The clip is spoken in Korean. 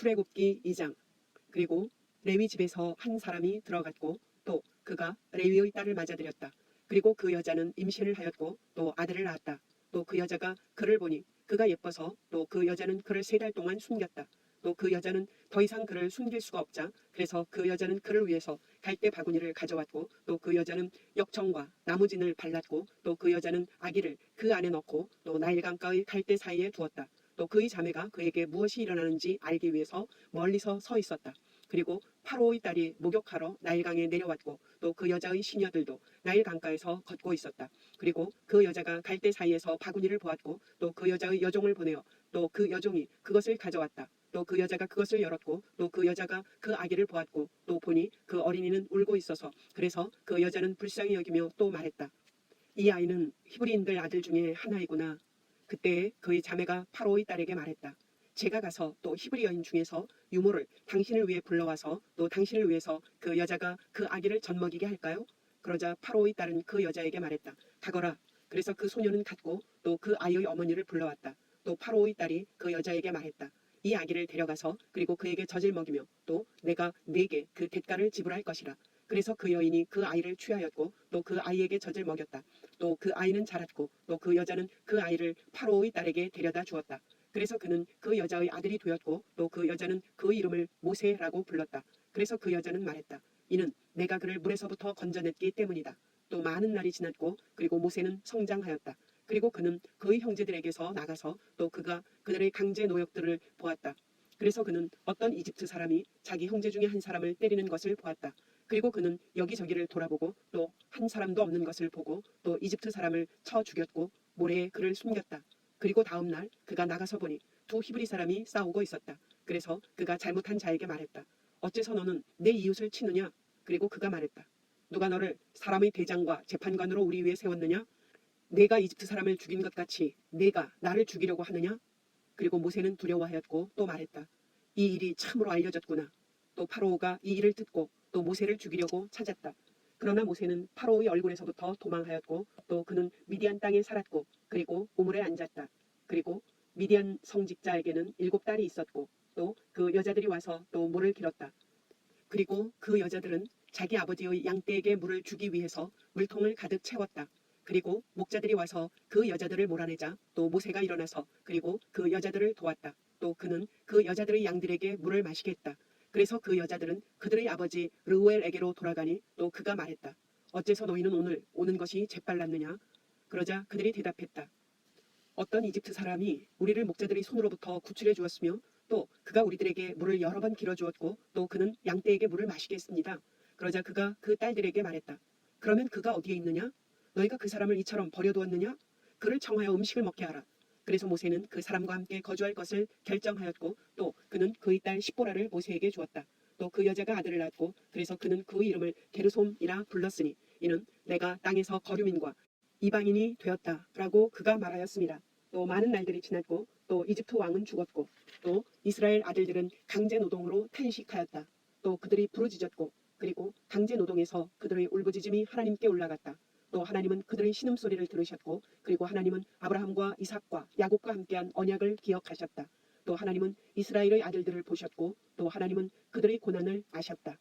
출애굽기 2장 그리고 레위 집에서 한 사람이 들어갔고 또 그가 레위의 딸을 맞아들였다. 그리고 그 여자는 임신을 하였고 또 아들을 낳았다. 또 그 여자가 그를 보니 그가 예뻐서 또 그 여자는 그를 세 달 동안 숨겼다. 또 그 여자는 더 이상 그를 숨길 수가 없자 그래서 그 여자는 그를 위해서 갈대 바구니를 가져왔고 또 그 여자는 역청과 나무진을 발랐고 또 그 여자는 아기를 그 안에 넣고 또 나일강가의 갈대 사이에 두었다. 또 그의 자매가 그에게 무엇이 일어나는지 알기 위해서 멀리서 서 있었다. 그리고 파로의 딸이 목욕하러 나일강에 내려왔고 또 그 여자의 시녀들도 나일 강가에서 걷고 있었다. 그리고 그 여자가 갈대 사이에서 바구니를 보았고 또 그 여자의 여종을 보내어 또 그 여종이 그것을 가져왔다. 또 그 여자가 그것을 열었고 또 그 여자가 그 아기를 보았고 또 보니 그 어린이는 울고 있어서 그래서 그 여자는 불쌍히 여기며 또 말했다. 이 아이는 히브리인들 아들 중에 하나이구나. 그때 그의 자매가 파로의 딸에게 말했다. 제가 가서 또 히브리 여인 중에서 유모를 당신을 위해 불러와서 또 당신을 위해서 그 여자가 그 아기를 젖먹이게 할까요? 그러자 파로의 딸은 그 여자에게 말했다. 가거라. 그래서 그 소녀는 갔고 또 그 아이의 어머니를 불러왔다. 또 파로의 딸이 그 여자에게 말했다. 이 아기를 데려가서 그리고 그에게 젖을 먹이며 또 내가 네게 그 대가를 지불할 것이라. 그래서 그 여인이 그 아이를 취하였고 또 그 아이에게 젖을 먹였다. 또 그 아이는 자랐고 또 그 여자는 그 아이를 파로의 딸에게 데려다 주었다. 그래서 그는 그 여자의 아들이 되었고 또 그 여자는 그 이름을 모세라고 불렀다. 그래서 그 여자는 말했다. 이는 내가 그를 물에서부터 건져냈기 때문이다. 또 많은 날이 지났고 그리고 모세는 성장하였다. 그리고 그는 그의 형제들에게서 나가서 또 그가 그들의 강제 노역들을 보았다. 그래서 그는 어떤 이집트 사람이 자기 형제 중에 한 사람을 때리는 것을 보았다. 그리고 그는 여기저기를 돌아보고 또 한 사람도 없는 것을 보고 또 이집트 사람을 쳐 죽였고 모래에 그를 숨겼다. 그리고 다음 날 그가 나가서 보니 두 히브리 사람이 싸우고 있었다. 그래서 그가 잘못한 자에게 말했다. 어째서 너는 내 이웃을 치느냐? 그리고 그가 말했다. 누가 너를 사람의 대장과 재판관으로 우리 위에 세웠느냐? 내가 이집트 사람을 죽인 것 같이 내가 나를 죽이려고 하느냐? 그리고 모세는 두려워하였고 또 말했다. 이 일이 참으로 알려졌구나. 또 파로우가 이 일을 듣고 또 모세를 죽이려고 찾았다. 그러나 모세는 파로우의 얼굴에서부터 도망하였고 또 그는 미디안 땅에 살았고 그리고 우물에 앉았다. 그리고 미디안 성직자에게는 일곱 딸이 있었고 또 그 여자들이 와서 또 물을 길었다. 그리고 그 여자들은 자기 아버지의 양떼에게 물을 주기 위해서 물통을 가득 채웠다. 그리고 목자들이 와서 그 여자들을 몰아내자 또 모세가 일어나서 그리고 그 여자들을 도왔다. 또 그는 그 여자들의 양들에게 물을 마시게 했다. 그래서 그 여자들은 그들의 아버지 르우엘에게로 돌아가니 또 그가 말했다. 어째서 너희는 오늘 오는 것이 재빨랐느냐? 그러자 그들이 대답했다. 어떤 이집트 사람이 우리를 목자들의 손으로부터 구출해 주었으며 또 그가 우리들에게 물을 여러 번 길어 주었고 또 그는 양떼에게 물을 마시게 했습니다. 그러자 그가 그 딸들에게 말했다. 그러면 그가 어디에 있느냐? 너희가 그 사람을 이처럼 버려두었느냐? 그를 청하여 음식을 먹게 하라. 그래서 모세는 그 사람과 함께 거주할 것을 결정하였고 또 그는 그의 딸 십보라를 모세에게 주었다. 또 그 여자가 아들을 낳았고 그래서 그는 그 이름을 게르솜이라 불렀으니 이는 내가 땅에서 거류민과 이방인이 되었다라고 그가 말하였습니다. 또 많은 날들이 지났고 또 이집트 왕은 죽었고 또 이스라엘 아들들은 강제 노동으로 탄식하였다. 또 그들이 부르짖었고 그리고 강제 노동에서 그들의 울부짖음이 하나님께 올라갔다. 또 하나님은 그들의 신음소리를 들으셨고 그리고 하나님은 아브라함과 이삭과 야곱과 함께한 언약을 기억하셨다. 또 하나님은 이스라엘의 아들들을 보셨고 또 하나님은 그들의 고난을 아셨다.